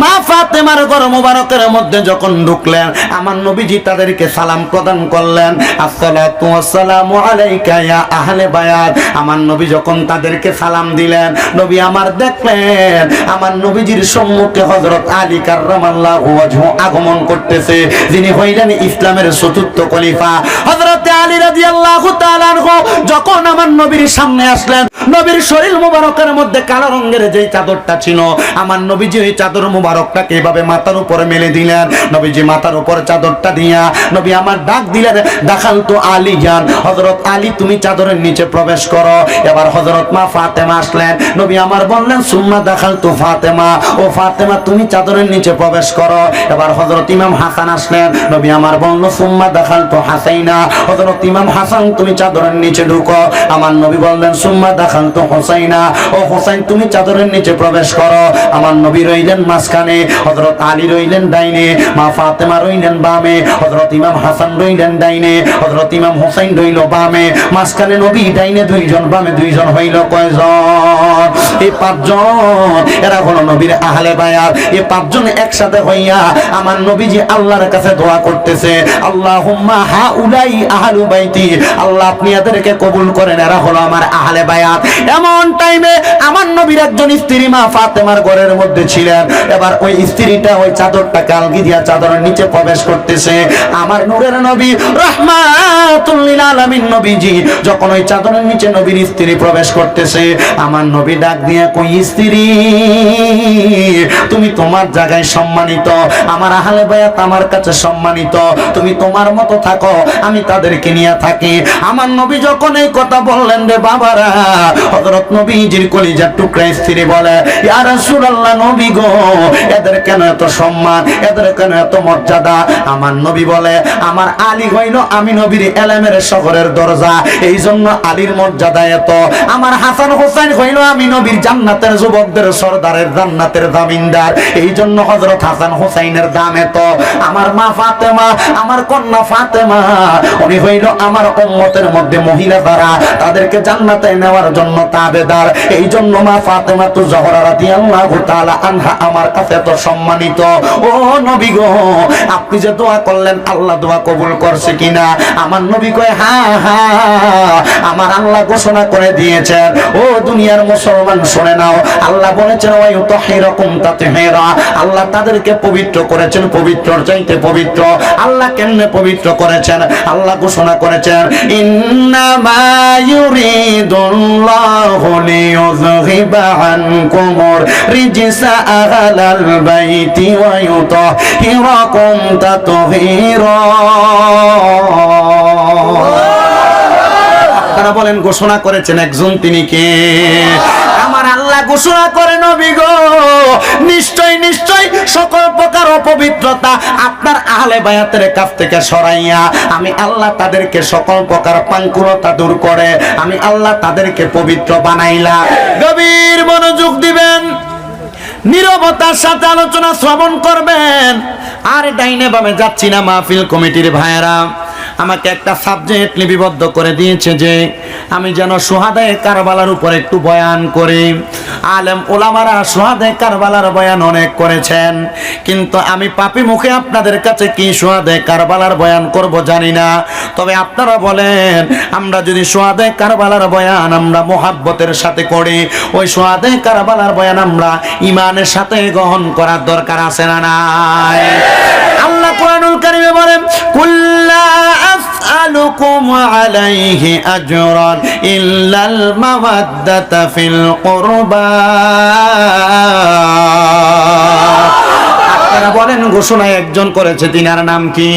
মা ফাতেমার মুবারকের মধ্যে যখন ঢুকলেন, আমার নবীজি তাদেরকে সালাম প্রদান করলেন। আসসালাতু ওয়াসসালামু আলাইকা ইয়া আহলে বায়াত। আমার নবী যখন তাদেরকে সালাম দিলেন, নবী আমার দেখলেন, আমার নবীজির সম্মুখে হযরত আলী কাররামাল্লাহু ওয়াজহু আগমন করতেছে, যিনি হইলেন ইসলামের চতুর্থ খলিফা। হযরত আলী রাদিয়াল্লাহু তাআলা যখন আমার নবীর সামনে আসলেন, নবীর শরীর মুবারকের মধ্যে কালো রঙের যেই চাদরটা ছিল, আমার নবীজি ওই চাদর মুবারকটাকে এভাবে মাথার উপরে মেলে দিলেন। নবীজি মাথার উপর চাদরটা দিয়া নবী আমার ডাক দিলেন দেখাল তো আলী জ্ঞান হজরত আলী, তুমি চাদরের নিচে প্রবেশ করো। এবার হজরত মা ফাতেমা আসলেন। নবী আমার বললেন, সুম্মা দেখাল তো ফাতেমা। ও ফাতেমা, তুমি চাদরের নিচে প্রবেশ করো। এবার হজরত ইমাম হাসান আসলেন। নবী আমার বলল, সুম্মা দেখাল তো হাসাইনা। হজরত ইমাম হাসান, তুমি চাদরের নিচে ঢুকো। আমার নবী বললেন, সুম্মা দেখাল তো হোসাইনা। ও হোসাইন, তুমি চাদরের নিচে প্রবেশ করো। আমার নবী রইলেন মাঝখানে। হজরত আলী রইলেন ডাইনে, মা ফাতেমা রইলেন বামে হজরত ইমাম হাসান রইলেন ডাইনে হজরত ইমাম হোসাইন রইল বামে, মাঝখানে নবী ডাইনে দুইজন, বামে দুইজন হইল কয়জন? এই পাঁচজন, এরা হলো নবীর আহলে বায়াত। এই পাঁচজন একসাথে হইয়া আমার নবীজি আল্লাহর কাছে দোয়া করতেছে, আল্লাহুম্মা হা উলাই আহলু বাইতি, আল্লাহ আপনি এদেরকে কবুল করেন, এরা হলো আমার আহলে বায়াত। এমন টাইমে আমার নবীর একজন স্ত্রী মা ফাতেমার ঘরের মধ্যে ছিলেন। এবার ওই স্ত্রীটা ওই চাদরটা কালগি দিয়া চাদরের নিচে প্রবেশ করতেছে। আমার নূরের নবী রহমাতুল্লিল আলামিন নবীজি, যখন ওই চাদরের নিচে নবীর স্ত্রী প্রবেশ করতেছে, আমার নবী ডাক দিয়ে কই, স্ত্রী, তুমি তোমার জায়গায় সম্মানিত, আমার আহলে আমার কাছে সম্মানিত, তুমি তোমার মতো থাকো, আমি তাদেরকে নিয়ে থাকি। আমার নবী যখন এই কথা বললেন রে বাবারা, হযরত নবীজির কলিজার টুকরা স্ত্রী বলে, ইয়া রাসূলুল্লাহ নবী গো এদের কেন এত সম্মান? এদের কেন এত মর্যাদা? আমার নবী বলে, আমার আলী হইল আমি নবীর এলেমের শহরের দরজা। এই জন্য আলীর মর্যাদা এত। আমার হাসান হোসেন হইল আমি নবীর জান্নাতের যুবকদের সর্দারের জান্নাতের জামিনদার। এই জন্য হজরত হাসান হোসাইনের দাম এত। আমার মা ফাতেমা, আমার কন্যা ফাতেমা, উনি হইল আমার উম্মতের মধ্যে মহিলা দ্বারা তাদেরকে জান্নাতে নেওয়ার জন্য তাবেদার। এই জন্য মা ফাতেমা তো জহরা রাদিয়াল্লাহু তাআলা আনহা আমার কাছে এত সম্মানিত। ও নবী গো, আপনি যে দোয়া করলেন, আল্লাহ দোয়া কবুল করছে কিনা? আমার নবী কয় হ্যাঁ হ্যাঁ আমার আল্লাহ ঘোষণা করে দিয়েছেন। ও দুনিয়ার মুসলমান, শুনে নাও, আল্লাহ বলেছেন ওই তাহিরাকুম তাতহিরা। আল্লাহ তাদেরকে পবিত্র করেছেন, পবিত্রর চাইতে পবিত্র। আল্লাহ কেমনে পবিত্র করেছেন? আল্লাহ ঘোষণা করেছেন, ইন্নামা ইউরিদুল্লাহু লিইয়ুযহিবা আনকুমুর রিজসা আহলাল ওয়া ইউতাহিরাকুম তাতহীরা আপনারা বলেন, ঘোষণা করেছেন একজন তিনি কে? আমার আল্লাহ ঘোষণা করে নবী গো। নিশ্চয় নিশ্চয়, সকল প্রকার অপবিত্রতা আপনার আহলে বায়াতের কাছ থেকে সরাইয়া আমি আল্লাহ তাদেরকে সকল প্রকার পাঙ্কুরতা দূর করে, আমি আল্লাহ তাদেরকে পবিত্র বানাইলা। গভীর মনোযোগ দিবেন। নীরবতার সাথে আলোচনা শ্রবণ করবেন। আর ডাইনে বামে যাচ্ছি না মাহফিল কমিটির ভাইয়েরা। আমাকে একটা সাবজেক্ট লিপিবদ্ধ করে দিয়েছে যে আমি যেন সোহাদায় কারবালার উপর একটু বয়ান করি। আলেম ওলামারা সোহাদায় কারবালার বয়ান অনেক করেছেন। কিন্তু আমি পাপি মুখে আপনাদের কাছে কি সোহাদায় কারবালার বয়ান করব জানি না। তবে আপনারা বলেন, আমরা যদি সোহাদায় কারবালার বয়ান আমরা মোহাব্বতের সাথে করি, ওই সোহাদায় কারবালার বয়ান আমরা ইমানের সাথে গ্রহণ করার দরকার আছে না নাই? কোরআনুল বলেন আলাইহি আজরান ইল্লাল মাওয়াদ্দাতা ফিল কুরবা। আপনারা বলেন, ঘোষণায় একজন করেছে, তিনার নাম কি?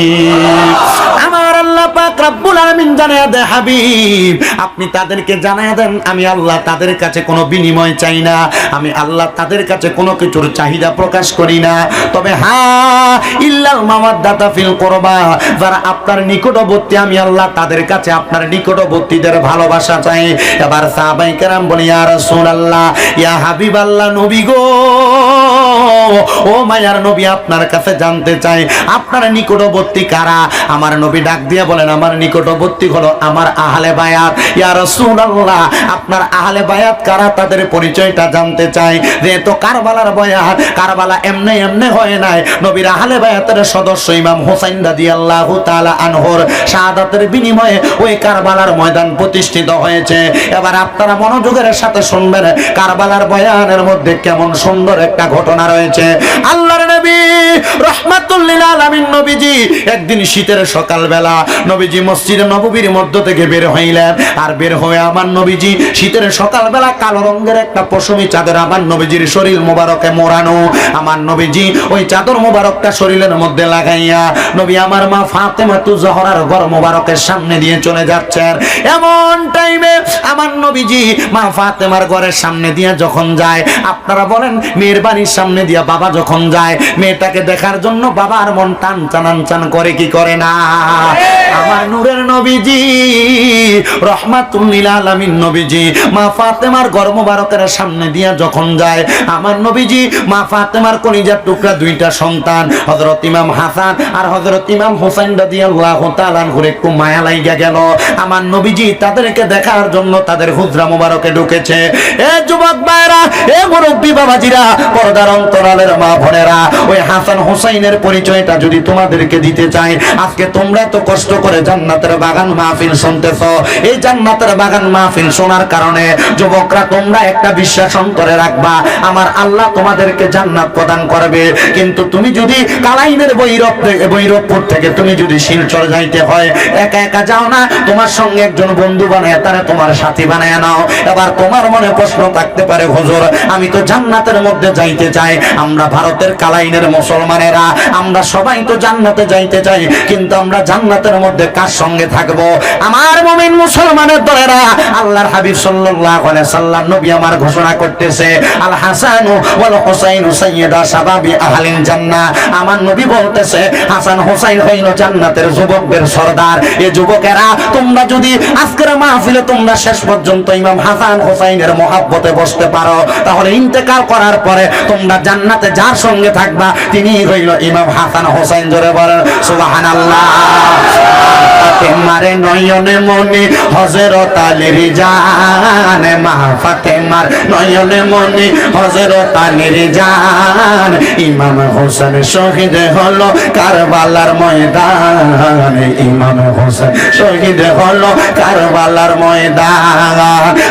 আল্লাহ হাবিব, আপনি তাদেরকে জানায়া দেন, আমি আল্লাহ তাদের কাছে কোনো বিনিময় চাই না, আমি আল্লাহ তাদের কাছে কোনো কিছুর চাহিদা প্রকাশ করি না। তবে হ্যাঁ ইল্লাল মাওয়াদ্দাতা ফিল কুরবা, যারা আপনার নিকটবর্তী, আমি আল্লাহ তাদের কাছে আপনার নিকটবর্তীদের ভালোবাসা চাই। এবার সাহাবাই কেরাম বলি, ইয়া রাসূলুল্লাহ, ইয়া হাবিবাল্লাহ নবী গো, ও মায়ার নবী, আপনার কাছে জানতে চাই, আপনার নিকটবর্তী কারা? আমার নবী ডাক দিয়ে বলেন, আমার নিকটবর্তী হলো আমার আহলে বায়াত। ইয়া রাসূলুল্লাহ, আপনার আহলে বায়াত কারা? তাদের পরিচয়টা জানতে চাই। যেহেতু কারবালার বয়াত, কারবালা এমনি এমনি হয় নাই। নবীর আহলে বায়াতের সদস্য ইমাম হোসাইন রাদিয়াল্লাহু তাআলা আনহর শাহাদাতের বিনিময়ে ওই কারবালার ময়দান প্রতিষ্ঠিত হয়েছে। এবার আপনারা মনোযোগের সাথে শুনবেন, কারবালার বয়ানের মধ্যে কেমন সুন্দর একটা ঘটনা রয়েছে। আল্লাহর নবী রহমাতুল্লিল আলামিন নবীজি, একদিন শীতের সকালবেলা নবীজি মসজিদে নববীর মধ্য থেকে বের হইলেন। আর বের হয়ে আমার নবীজি শীতের সকালবেলা কালো রঙের একটা পশমি চাদর আমার নবীজির শরীর মোবারকে মোড়ানো। আমার নবীজি ওই চাদর মোবারকটা শরীরের মধ্যে লাগাইয়া, নবী, আমার মা ফাতেমা তু জহরার ঘর মোবারকের সামনে দিয়ে চলে যাচ্ছেন। এমন টাইমে আমার নবীজি মা ফাতেমার ঘরের সামনে দিয়ে যখন যায়, আপনারা বলেন মেয়ের বাড়ির সামনে দিয়া বাবা যখন যায়, মেয়েটাকে দেখার জন্য বাবার মন টান চানান চান করে কি করে না? আমার নূরের নবীজি রহমাতুল্লিল আলামিন নবীজি, মা ফাতেমার ঘর সামনে দিয়া যখন যায়, আমার নবীজি, মা ফাতেমার কলিজার টুকরা দুইটা সন্তান, হযরত ইমাম হাসান আর হযরত ইমাম হোসেন রাদিয়াল্লাহু তাআলা ঘুরে একটু মায়া লাইগা গেল। আমার নবীজি তাদেরকে দেখার জন্য তাদের হুজরা মোবারকে ঢুকেছে। এ যুবক ভাইরা, এ মুরব্বী বাবাজিরা, পর্দার অন্তরালের মা বোনেরা, ওই হাসান হোসাইনের পরিচয়টা যদি তোমাদেরকে দিতে চাই, আজকে তোমরা তো কষ্ট করে জান্নাতের বাগান মাহফিল শুনতেছ। এই জান্নাতের বাগান মাহফিল শোনার কারণে যুবকরা, তোমরা একটা বিশ্বাস অন্তরে রাখবা, আমার আল্লাহ তোমাদেরকে জান্নাত প্রদান করবে। কিন্তু তুমি যদি কালাইনের বৈরব বৈরবপুর থেকে তুমি যদি শিলচর যাইতে হয়, একা একা যাও না, তোমার সঙ্গে একজন বন্ধু বানায়, তারা তোমার সাথী বানায় নাও। এবার তোমার মনে প্রশ্ন থাকতে পারে, হুজুর, আমি তো জান্নাতের মধ্যে যাইতে চাই, আমরা ভারতের কালাইনের মুসলমানেরা, আমরা সবাই তো জান্নাতে যাইতে চাই, কিন্তু আমরা জান্নাতের মধ্যে কার সঙ্গে থাকব? আমার মুমিন মুসলমানের দলেরা আল্লাহর হাবিব সাল্লাল্লাহু আলাইহি সাল্লাম নবী আমার ঘোষণা করতেছে, আল হাসান ওয়াল হুসাইন সাইয়্যিদা শাবাবি আহলিন জান্নাহ। আমার নবী বলতেছে, হাসান হুসাইন হইল জান্নাতের যুবকদের সর্দার। এই যুবকেরা, তোমরা যদি আজকের মাহফিলে তোমরা শেষ পর্যন্ত ইমাম হাসান হুসাইনের মহাব্বতে বসতে পারো, তাহলে ইন্তেকাল করার পরে তোমরা জান্নাতে যার সঙ্গে থাকবা তিনি হইল ইমাম হাসান হুসাইন। জোরে বলেন, সুবহানাল্লাহ। ফাতেমারে নয়নে মনে হজরত আলীর জান। মা ফাতেমার নয়নে মনে হজরত আলীর জান। ইমাম হোসেন শহীদ হলো কারবালার ময়দান। ইমাম হোসেন শহীদ হলো কারবালার ময়দান।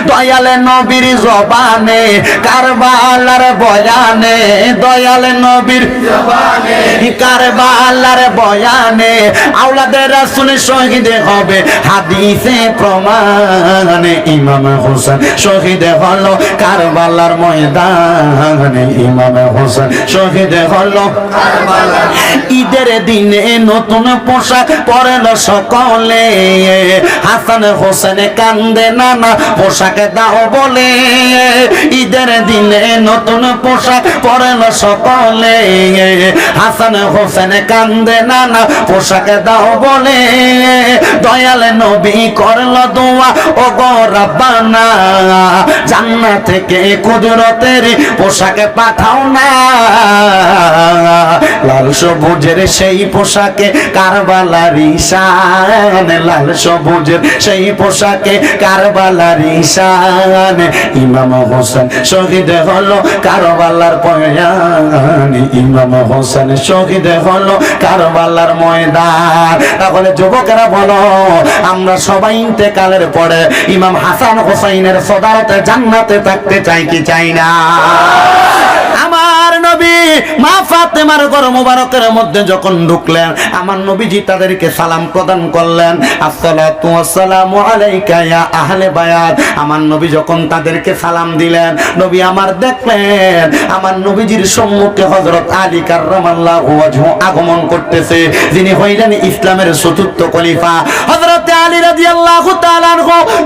দয়ালে নবীর জবানে, কারবালার বয়ানে। দয়ালে নবীর জবানে কারবালার বয়ানে। আওলাদের রাসূল শহীদ হবে। হাদিসে প্রমাণে ইমাম হোসেন শহীদ হলো কারবালার ময়দানে। ইমাম হোসেন শহীদ হলো ঈদের দিনে নতুন পোশাক পরেল সকলে। হাসান হোসেন কান্দে নানা পোশাক দাও বলে। ঈদের দিনে নতুন পোশাক পরেল সকলে। হাসান হোসেন কান্দে নানা পোশাক দাও বলে। দয়াল নবী করল দোয়া ও গো রাব্বানা, জান্নাত থেকে কুদরতের পোশাকে পাঠাও না। লাল সবুজের সেই পোশাকে কারবালার ঈশান, লাল সবুজের সেই পোশাকে কারবালার ঈশান। ইমাম হোসেন শহীদ হলো কারবালার পয়ান ইমাম হোসেন শহীদ হলো কারবালার ময়দান। তাহলে যুবকেরা বলো, আমরা সবাই ইন্তেকালের পরে ইমাম হাসান হোসাইনের সদারতে জান্নাতে থাকতে চাই কি চাই না? আমার নবী, মা ফাতেমার ঘর মুবারকের মধ্যে যখন ঢুকলেন, আমার নবীজি তাদেরকে সালাম প্রদান করলেন। আসসালাতু ওয়াসসালামু আলাইকা ইয়া আহলে বায়াত। আমার নবী যখন তাদেরকে সালাম দিলেন, নবী আমার দেখলেন, আমার নবীজির সম্মুখে হযরত আলী কাররামাল্লাহু ওয়াজহু আগমন করতেছে, যিনি হইলেন ইসলামের চতুর্থ খলিফা। হযরত আলী রাদিয়াল্লাহু তাআলা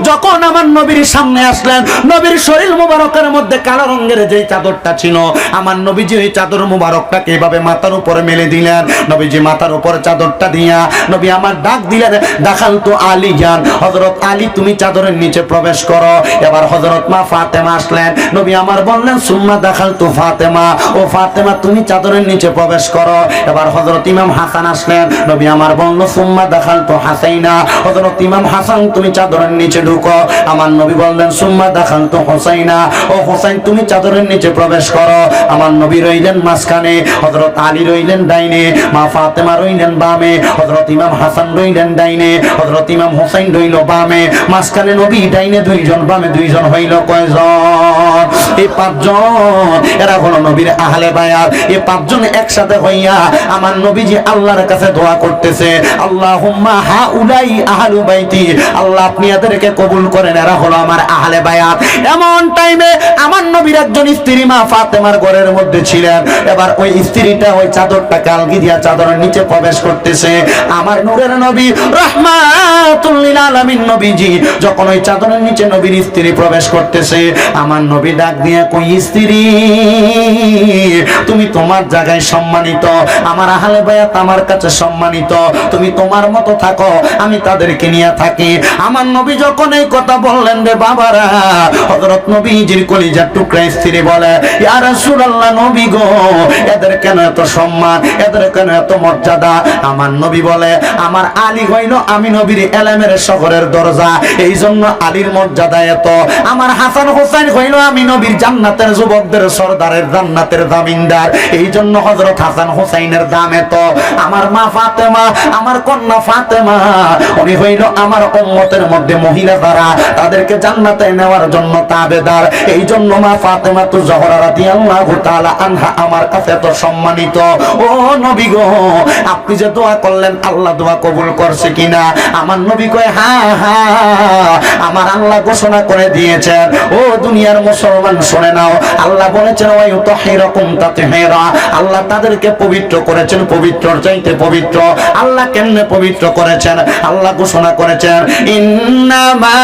যখন আমার নবীর সামনে আসলেন, নবীর শরীর মুবারকের মধ্যে কালো রঙের যেই চাদরটা ছিল, আমার নবীজি ওই চাদর মুবারকটাকে এভাবে মাথার উপরে মেলে দিলেন। নবীজি মাথার উপরে চাদরটা দিয়া নবী আমার ডাক দিলেন দেখাল তো আলী জ্ঞান হযরত আলী, তুমি চাদরের নিচে প্রবেশ করো। এবার হযরত মা ফাতেমা আসলেন। নবী আমার বললেন, সুম্মা দেখাল তো ফাতেমা। ও ফাতেমা, তুমি চাদরের নিচে প্রবেশ করো। এবার হযরত ইমাম হাসান আসলেন। নবী আমার বলল, সুম্মা দেখাল তো হাসাইনা। হযরত ইমাম হাসান, তুমি চাদরের নিচে ঢুকো। আমার নবী বললেন, সুম্মা দেখাল তো হোসাইনা। ও হোসাইন, তুমি চাদরের নিচে প্রবেশ করো। আমার নবী রইলেন মাঝখানে, হযরত আলী রইলেন ডাইনে, মা ফাতেমা রইলেন বামে, হযরত ইমাম হাসান রইলেন ডাইনে, হযরত ইমাম হোসাইন রইল বামে, মাঝখানে নবী ডাইনে দুইজন, বামে দুইজন হইল কয়জন? এই পাঁচজন, এরা হলো নবীর আহলে বায়াত। এই পাঁচজন একসাথে হইয়া আমার নবীজি আল্লাহর কাছে দোয়া করতেছে আল্লাহ হুম্মা হা উলাই আহলু বাইতি। আল্লাহ আপনি এদেরকে কবুল করেন, এরা হলো আমার আহলে বায়াত। এমন টাইমে আমার নবীর একজন স্ত্রী মা ফাতেমার ঘরের মধ্যে ছিলেন এবার ওই স্ত্রীটা ওই চাদরটা কালগি দিয়া চাদরের নিচে প্রবেশ করতেছে। আমার নূরের নবী রহমাতুল্লিল আলামিন নবীজি, যখন ওই চাদরের নিচে নবীর স্ত্রী প্রবেশ করতেছে, আমার নবী ডাক দিয়ে কই, স্ত্রী, তুমি তোমার জায়গায় সম্মানিত, আমার আহলে বায়াত আমার কাছে সম্মানিত, তুমি তোমার মতো থাকো, আমি তাদেরকে নিয়ে থাকি। আমার নবী যখন এই কথা বললেন, রে বাবারা, হযরত নবীজির কলিজার টুকরা স্ত্রী বলে, ইয়া রাসূলুল্লাহ নবী গো, এদের কেন এত সম্মান, এদের কেন এত মর্যাদা? আমার নবী বলে, আমার আলী হইল আমি নবীর এলেমের শহরের দরজা এই জন্য আলীর মর্যাদা এত। আমার হাসান হোসেন হইল আমি নবীর জান্নাতের যুবকদের সর্দারের জান্নাতের দামিনদার এই জন্য হজরত হাসান হোসাইনের দাম এত। আমার মা ফাতেমা, আমার কন্যা ফাতেমা, উনি হইল আমার উম্মতের মধ্যে মহিলা দ্বারা তাদেরকে জান্নাতে নেওয়ার জন্য তাবেদার। এই জন্য মা ফাতেমা তো জহরা রাদিয়াল্লাহু তাআলা আনহা আমার কাছে এত সম্মানিত। ও নবী গো, আপনি যে দোয়া করলেন, আল্লাহ দোয়া কবুল করছে কিনা? আমার নবী কয় হ্যাঁ হ্যাঁ আমার আল্লাহ ঘোষণা করে দিয়েছেন। ও দুনিয়ার মুসলমান, শুনে নাও, আল্লাহ বলেছেন ওই তাহিরাকুম তাতহিরা। আল্লাহ তাদেরকে পবিত্র করেছেন, পবিত্রর চাইতে পবিত্র। আল্লাহ কেমনে পবিত্র করেছেন? আল্লাহ ঘোষণা করেছেন, ইন্নামা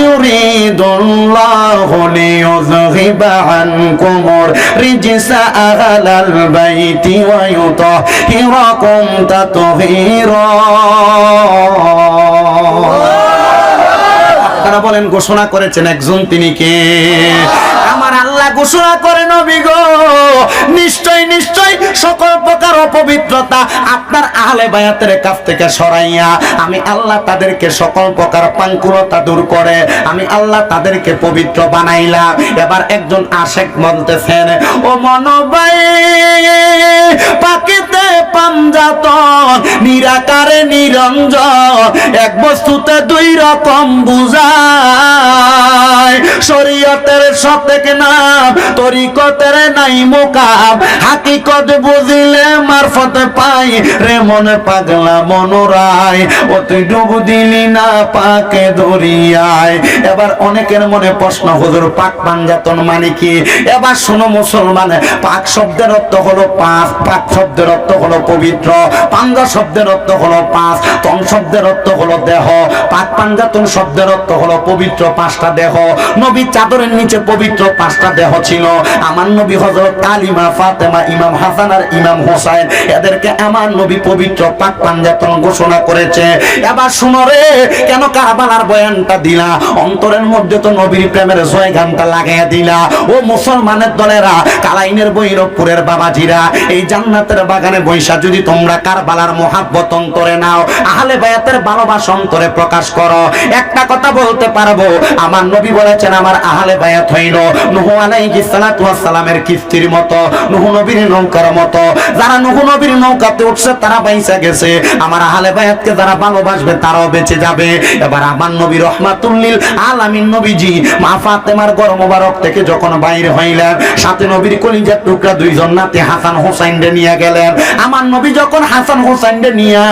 ইউরিদুল্লাহু লিইউযহিবা আনকুমুর রিজসা আহলাল البيت ويطهركم تطهيرا তারা বলেন ঘোষণা করেছেন একজন তিনি কে? ঘোষণা করে নবী গো। নিশ্চয় নিশ্চয়, সকল প্রকার অপবিত্রতা আপনার আহলে বায়াতের কাছ থেকে সরাইয়া আমি আল্লাহ তাদেরকে সকল প্রকার পাঙ্কুরতা দূর করে, আমি আল্লাহ তাদেরকে পবিত্র বানাইলাম। এবার একজন আশেক বলতেছেন, ও মনোবাই পাকিতে পাঞ্জাতন নিরাকারে নিরঞ্জন, এক বস্তুতে দুই রকম বুঝায়, শরীয়তের সতেক নাম তরিকতের নাই মোকাম হাকিকত বুঝিলে মারফতে পাই রে মনে পাগলা মনোরায়। ও তুই ডুব দিলি না পাকে দরিয়ায়। এবার অনেকের মনে প্রশ্ন, হুজুর, পাক পাঞ্জাতন মানে কি? এবার শোনো মুসলমান, পাক শব্দের অর্থ হলো পাঁচ পাক শব্দের অর্থ হলো পবিত্র পাঞ্জা শব্দের অর্থ হলো পাঁচ তন শব্দের অর্থ হলো দেহ, পাক পাঞ্জাতন শব্দের অর্থ হলো পবিত্র পাঁচটা দেহ। নবী চাদরের নিচে পবিত্র পাঁচটা দেহ ছিল। আমার নবী হজরত আলিমা ফাতেমা, ইমাম হাসান আর ইমাম হোসাইন, এদেরকে আমার নবী পবিত্র পাক পাঞ্জাতন ঘোষণা করেছে। এবার শুনো রে, কেন কারবালার বয়ানটা দিলা? অন্তরের মধ্যে তো নবীর প্রেমের জয় গানটা লাগাইয়া দিলা। ও মুসলমানের দলেরা, কালাইনের বৈরবপুরের বাবাজিরা, এই জান্নাতের বাগানে বৈশা যদি তোমরা কারবালার মহাব্বত অন্তরে নাও, আহলে বায়াতের ভালোবাসা অন্তরে প্রকাশ করো। একটা কথা বলতে পারব, আমার নবী বলেছেন, আমার আহলে বায়াত হইল নুহু আলাইহিস সালাতু ওয়াস সালামের কিস্তির মতো, নুহু নবীর নৌকার মতো। যারা নুহু নবীর নৌকাতে উঠছে, তারা বাইসা গেছে। আমার আহলে বায়াতকে যারা ভালোবাসবে, তারাও বেঁচে যাবে। এবার আমার নবী রহমাতুল্লিল আলামিন নবীজি, মা ফাতেমার গর মোবারক থেকে যখন বাইরে হইলেন, সাথে নবীর কলিজার টুকরা দুইজন নাতে হাসান হোসাইন রে নিয়ে গেলেন। আমার নবী যখন হাসান হোসাইন রে নিয়ে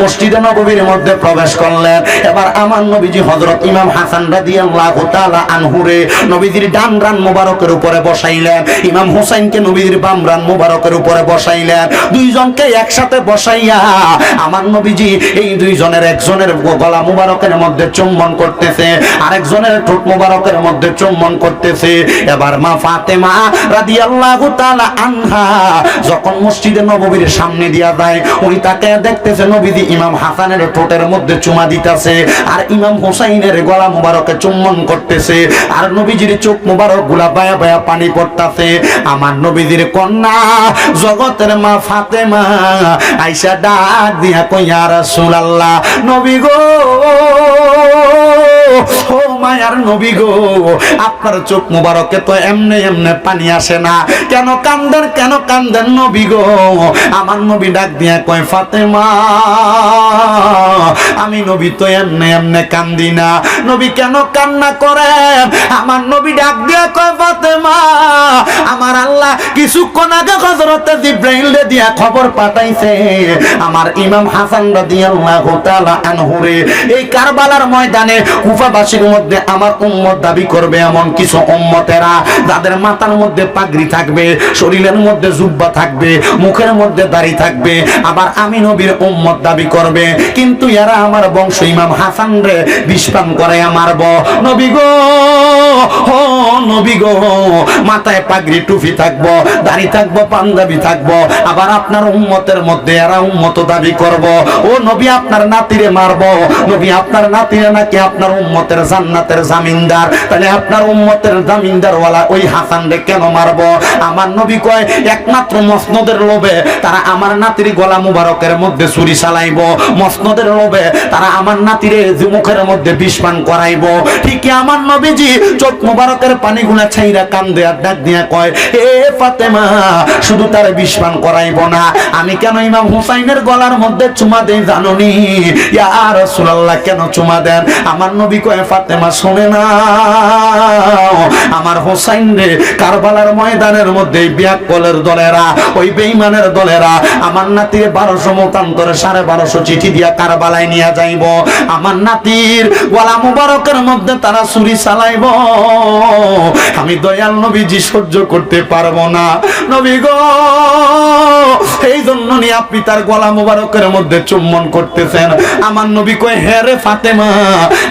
মসজিদে নববীর মধ্যে প্রবেশ করলেন, এবার আমার নবীজি হযরত ইমাম হাসান রাদিয়াল্লাহু তাআলা আনহুরে নবীজির ডান রান মোবারকের উপরে বসাইলেন। ইমাম হোসাইনকে নবীজির বাম রান মোবারকের উপরে বসাইলেন। দুইজনকে একসাথে বসাইয়া আমার নবীজি এই দুইজনের একজনের গলা মুবারকের মধ্যে চুম্বন করতেছে, আরেকজনের ঠোঁট মুবারকের মধ্যে চুম্বন করতেছে। এবার মা ফাতেমা রাদিয়াল্লাহু তাআলা আনহা যখন মসজিদে নববীর সামনে দিয়া যায়, উনি তাকে দেখতেছে, নবীজি ইমাম হাসানের ঠোঁটের মধ্যে চুমা দিতেছে আর ইমাম হোসাইনের গলা মুবারকে চুম্বন করতেছে আর নবীজির চোখ মুবারকগুলা বায়া বায়া পানি পড়তাছে। আমার নবীজির কন্যা জগতের মা ফাতেমা আইসা ডাক দিয়া কইয়া রাসূলুল্লাহ, নবী গো, ও মায়ার নবী গো, আপনার চোখ মুবারকে তো এমনি এমনি পানি আসে না। কেন কান্দেন কেন কান্দেন নবী গো? আমার নবী ডাক দিয়া কয়, ফাতেমা আমি নবী তো এমনে এমনে কান্দি না। নবী কেন কান্না করে আমার নবী ডাক দিয়া কয়, ফাতেমা, আমার আল্লাহ কিছুক্ষণ আগে হযরতে জিব্রাইল দিয়া খবর পাঠাইছে। আমার ইমাম হাসান রাদিয়াল্লাহু তাআলা আনহুরে এই কারবালার ময়দানে কুফাবাসীর মধ্যে আমার উম্মত দাবি করবে এমন কিছু উম্মতেরা। যাদের মাথার মধ্যে পাগড়ি থাকবে, শরীরের মধ্যে জুব্বা থাকবে, মুখের মধ্যে দাড়ি থাকবে। আবার আমি নবীর উম্মত দাবি করবে। কিন্তু এরা আমার বংশ, ইমাম হাসান রে বিষপান করে মারব। নবী গো, ও নবী গো, মাথায় পাগড়ি, টুপি থাকব, দাড়ি থাকব, পাঞ্জাবি থাকব, আবার আপনার উম্মতের মধ্যে এরা উম্মত দাবি করব। ও নবী, আপনার নাতিরে মারব। নবী, আপনার নাতিরে নাকি আপনার উম্মতের জান্নাতের জামিনদার? তাহলে আপনার উম্মতের জামিনদার ওয়ালা ওই হাসান রে কেন মারব? আমার নবী কয়, একমাত্র মসনদের লোভে তারা আমার নাতির গলা মুবারকের মধ্যে ছুরি চালাইব। মসনদের লোভে তারা আমার নাতিরে যে মুখের মধ্যে বিষপান করাইব। ঠিকই আমার নবীজি চোখ মুবারকের পানিগুলা ছাইরা কান্দে আর ডাক দিয়া কয়, এ ফাতেমা, শুধু তার বিষপান করাইব না। আমি কেন ইমাম হুসাইনের গলার মধ্যে চুমা দেই জানুনি? ইয়া রাসূলুল্লাহ, কেন চুমা দেন? আমার নবী কয়, ফাতেমা, শুনে না আমার হোসাইন রে, কারবালার ময়দানের মধ্যে বিয়াকলের দলেরা, ওই বেঈমানের দলেরা, আমার নাতির বারোশো মতান্তরে সাড়ে বারোশো চিঠি দিয়া কারবালায় নিয়ে যাইব। আমার নাতির গলা মুবারকের মধ্যে তারা ছুরি চালাইব। আমি দয়াল নবীজি সহ্য করতে পারব না। নবী গো এই জন্য নিয়ে আপনি তার গলা মুবারকের মধ্যে চুম্বন করতেছেন। আমার নবী কয় হ্যাঁ রে ফাতেমা,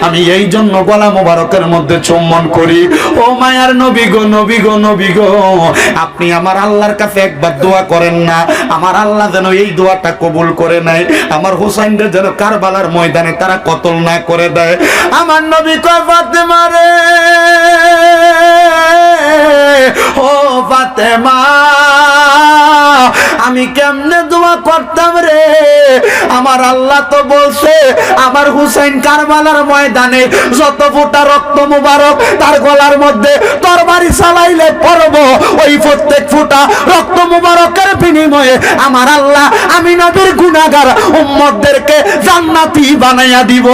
আমি এই জন্য গলা মুবারকের মধ্যে চুম্বন করি। ও মায়ার নবী গো নবী গো নবী গো, আপনি আমার আল্লাহর কাছে একবার দোয়া করেন না। আমার আল্লাহ যেন এই দোয়াটা কবুল করে নেয়। আমার হুসাইনদের যেন কারবালার ময়দানে তারা কতল না করে দেয়। আমার নবী কয়, ফাতেমা রে। ও ফাতেমা, আমি কেমনে দোয়া করতাম রে? আমার আল্লাহ তো বলছে, আমার হুসাইন কারবালার ময়দানে যত ফোটা রক্ত মুবারক তার গলার মধ্যে তরবারি চালাইলে পড়ব, ওই প্রত্যেক ফোটা রক্ত মুবারকের বিনিময়ে। আমার আল্লাহ, আমি নবীর গুনাহগার, উম্মতদেরকে জান্নাতি বানাইয়া দিব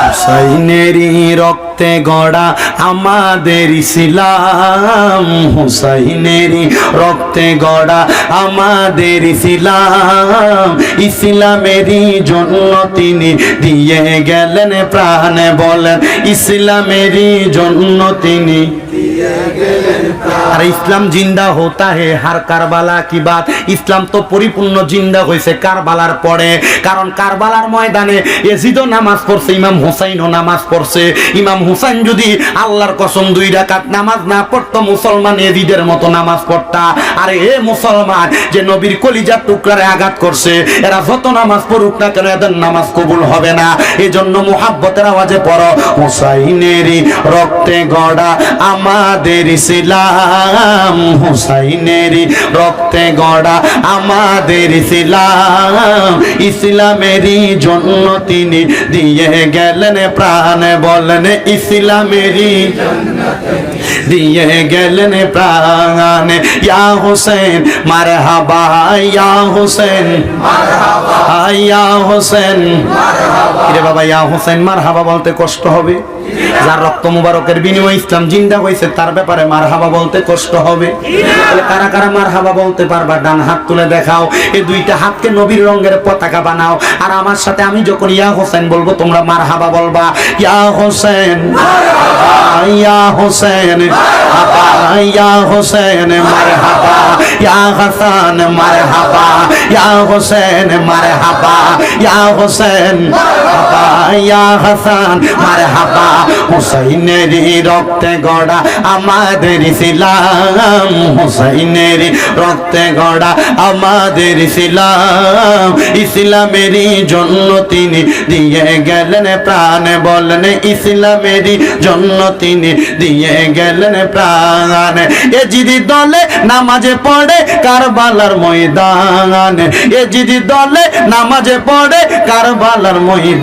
হুসাইনেরই রক্তে গড়া আমাদের ইসলাম হুসাইনেরই রক্তে গড়া আমাদের ইসলাম। ইসলামেরই জন্য তিনি দিয়ে গেলেন প্রাণে, বলেন, ইসলামেরই জন্য তিনি আর ইসলাম জিন্দা হোতা হে, হার কারবালা কি বাত? ইসলাম তো পরিপূর্ণ জিন্দা হয়েছে কারবালার পরে, কারণ কারবালার ময়দানে এজিদও নামাজ পড়ছে, ইমাম হুসাইনও নামাজ পড়ছে, ইমাম হুসাইন যদি আল্লাহর কসম দুই রাকাত নামাজ না পড়তো, মুসলমান এজিদের মতো নামাজ পড়তা। আরে এ মুসলমান, যে নবীর কলিজার টুকরারে আঘাত করছে, এরা যত নামাজ পড়ুক না কেন এদের নামাজ কবুল হবে না। এজন্য মুহাব্বতের আওয়াজে পড়ো হুসাইনেরই রক্তে গড়া আমাদের ইসলাম হুসাইনেরই রক্তে গড়া আমাদের ইসলাম, ইসলামেরই জন্য তিনি দিয়ে গেলেন প্রাণ, বলেন ইসলামেরই দিয়ে গেলেন প্রাণ। ইয়া হোসেন মার হাবা ইয়া হোসেন। ইয়া হোসেন কিরে বাবা, ইয়া হোসেন মার হাবা বলতে কষ্ট হবে? যার রক্ত মুবারকের বিনিময়ে ইসলাম জিন্দা হয়েছে, তার ব্যাপারে মার হাবা বলতে কষ্ট হবে। তাহলে কারা কারা মার হাবা বলতে পারবা? ডান হাত তুলে দেখাও, এই দুইটা হাতকে নবীর রঙের পতাকা বানাও। আর আমার সাথে আমি যখন ইয়া হোসেন বলব, তোমরা মার হাবা বলবা, ইয়া হোসেন ইয়া হোসেন ইয়া হোসেন মার হাবা ইয়া হাসান মার হাবা ইয়া হোসেন মার হাবা ইয়া হোসেন আমাদের ইসলাম। ইসলামেরই জন্য তিনি দিয়ে গেলেন প্রাণ, বলেন ইসলামেরই জন্য তিনি দিয়ে গেলেন প্রাণ। এ জিদি দলে নামাজে পড়ে কারবালার ময়দান, এ জিদি দলে নামাজে পড়ে কারবালার ময়দান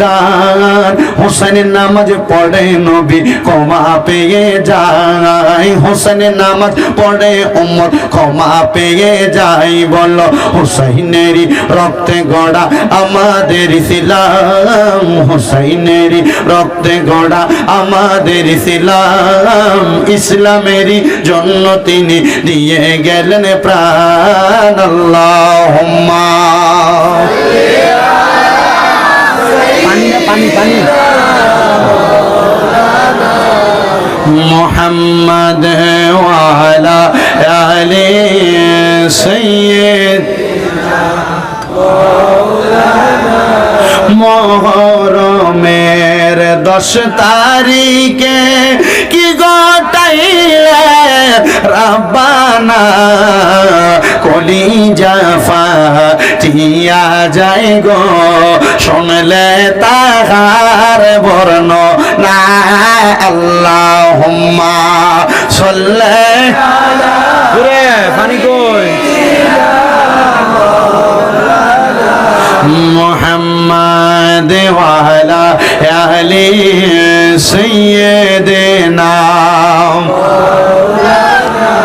হোসেনের নামাজ পড়ে নবী ক্ষমা পেয়ে যায়। হোসেনের নামাজ পড়ে উম্মত ক্ষমা পেয়ে যায়। বলো হুসাইনেরই রক্তে গড়া আমাদের ইসলাম। হুসাইনেরই রক্তে গড়া আমাদের ইসলাম। ইসলামেরই জন্য তিনি দিয়ে গেলেন প্রাণ। আল্লাহ পানি পানি। মোহাম্মদ ওয়ালা আলে সৈয়দ। মহরমের দশ তারিখে কি গোটাইলে রাব্বানা? কলি জাফা টিয়া যায় গো, শুনলে তাহার বর্ণ না আল্লাহ হুম্মা সল্লে পানি কই? محمد وعلى أهل سيدنا مولانا